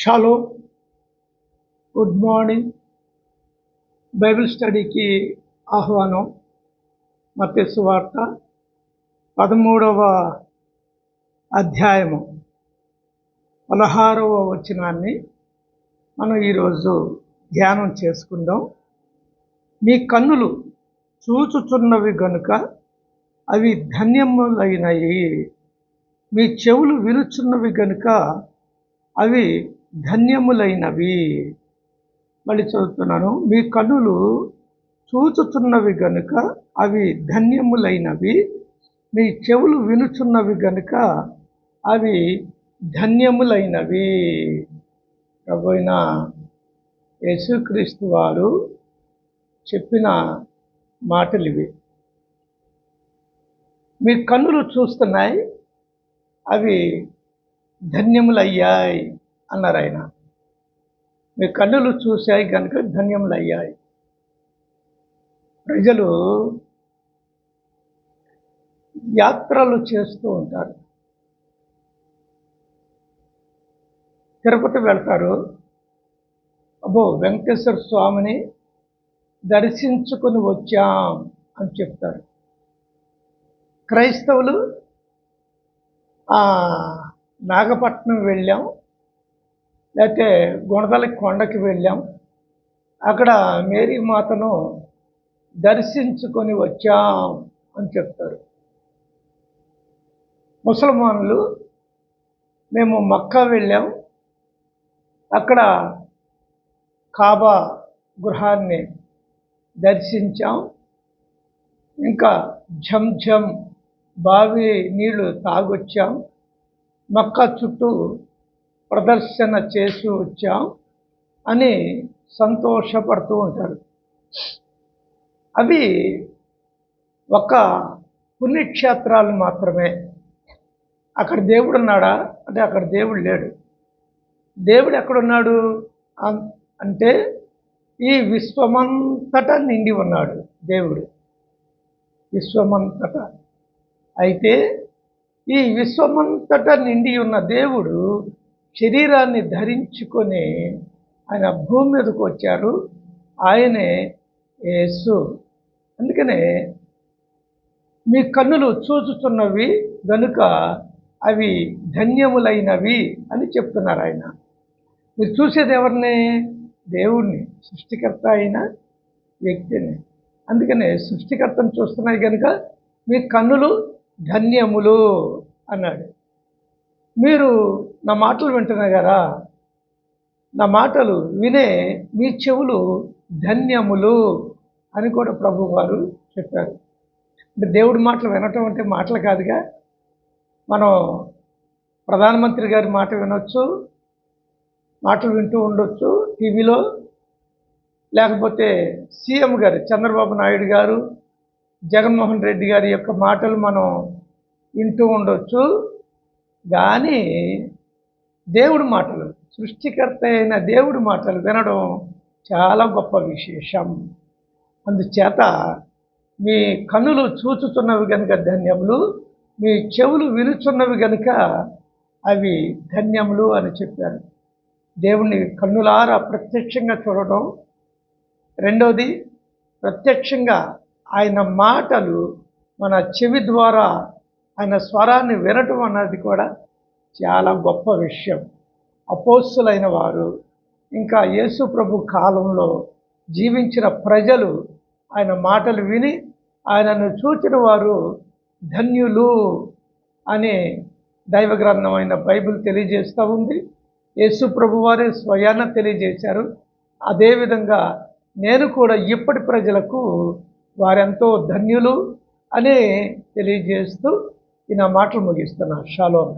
Shallow good morning. Bible స్టడీకి ఆహ్వానం మత్స్సు వార్త పదమూడవ అధ్యాయము పదహారవ వచనాన్ని మనం ఈరోజు ధ్యానం చేసుకుందాం. మీ కన్నులు చూచుచున్నవి గనుక అవి ధన్యములైనవి మీ చెవులు వినుచున్నవి గనుక అవి ధన్యములైనవి. మళ్ళీ చదువుతున్నాను. మీ కన్నులు చూచుచున్నవి గనుక అవి ధన్యములైనవి. మీ చెవులు వినుచున్నవి గనుక అవి ధన్యములైనవి. ప్రభుైన యేసుక్రీస్తు వారు చెప్పిన మాటలు ఇవి. మీ కన్నులు చూస్తున్నాయి. అవి ధన్యములయ్యాయి. అన్నారు ఆయన. మీ కన్నులు చూశాయి కనుక ధన్యములయ్యాయి. ప్రజలు యాత్రలు చేస్తూ ఉంటారు. తిరుపతి వెళ్తారు. అబ్బో వెంకటేశ్వర స్వామిని దర్శించుకొని వచ్చాం అని చెప్తారు. క్రైస్తవులు నాగపట్నం వెళ్ళాం. లేకపోతే గుణదల కొండకి వెళ్ళాం. అక్కడ మేరీ మాతను దర్శించుకొని వచ్చాం అని చెప్తారు. ముసల్మానులు మేము మక్కా వెళ్ళాం. అక్కడ కాబా గృహాన్ని దర్శించాం. ఇంకా ఝంఝం బావి నీళ్ళు తాగొచ్చాం. మక్కా చుట్టూ ప్రదర్శన చేసి వచ్చాం అని సంతోషపడుతూ ఉంటారు. అవి ఒక పుణ్యక్షేత్రాలు మాత్రమే. అక్కడ దేవుడు ఉన్నాడా? అంటే అక్కడ దేవుడు లేడు. దేవుడు ఎక్కడున్నాడు? అంటే ఈ విశ్వమంతటా నిండి ఉన్నాడు దేవుడు. విశ్వమంతట. అయితే ఈ విశ్వమంతటా నిండి ఉన్న దేవుడు శరీరాన్ని ధరించుకొని ఆయన భూమి మీదకు వచ్చారు ఆయనే యేసు. అందుకనే మీ కన్నులు చూచుతున్నవి గనుక అవి ధన్యములైనవి అని చెప్తున్నారు ఆయన. మీరు చూసేది ఎవరిని? దేవుణ్ణి సృష్టికర్త అయిన వ్యక్తిని. అందుకనే సృష్టికర్తను చూస్తున్నాయి కనుక మీ కన్నులు ధన్యములు అన్నాడు. మీరు నా మాటలు వింటున్నారు కదా? నా మాటలు వినే మీ చెవులు ధన్యములు అని కూడా ప్రభు వారు చెప్పారు. అంటే దేవుడి మాటలు వినటం అంటే మాటలు కాదుగా. మనం ప్రధానమంత్రి గారి మాట వినొచ్చు మాటలు వింటూ ఉండొచ్చు టీవీలో. లేకపోతే సీఎం గారు చంద్రబాబు నాయుడు గారు జగన్మోహన్ రెడ్డి గారి యొక్క మాటలు మనం వింటూ ఉండొచ్చు. కానీ దేవుడి మాటలు సృష్టికర్త అయిన దేవుడి మాటలు వినడం చాలా గొప్ప విశేషం. అందుచేత మీ కన్నులు చూచుతున్నవి కనుక ధన్యములు మీ చెవులు వినుచున్నవి కనుక అవి ధన్యములు అని చెప్పారు. దేవుణ్ణి కన్నులారా ప్రత్యక్షంగా చూడడం రెండవది ప్రత్యక్షంగా ఆయన మాటలు మన చెవి ద్వారా ఆయన స్వరాన్ని వినటం అన్నది కూడా చాలా గొప్ప విషయం. అపోస్తులైన వారు ఇంకా యేసు ప్రభు కాలంలో జీవించిన ప్రజలు ఆయన మాటలు విని ఆయనను చూచిన వారు ధన్యులు అనే దైవ గ్రంథమైన బైబిల్ తెలియజేస్తూ ఉంది. యేసు ప్రభు వారే స్వయాన తెలియజేశారు. అదేవిధంగా నేను కూడా ఇప్పటి ప్రజలకు వారెంతో ధన్యులు అనే తెలియజేస్తూ ఈ నా మాటలు ముగిస్తున్నా. షాలో.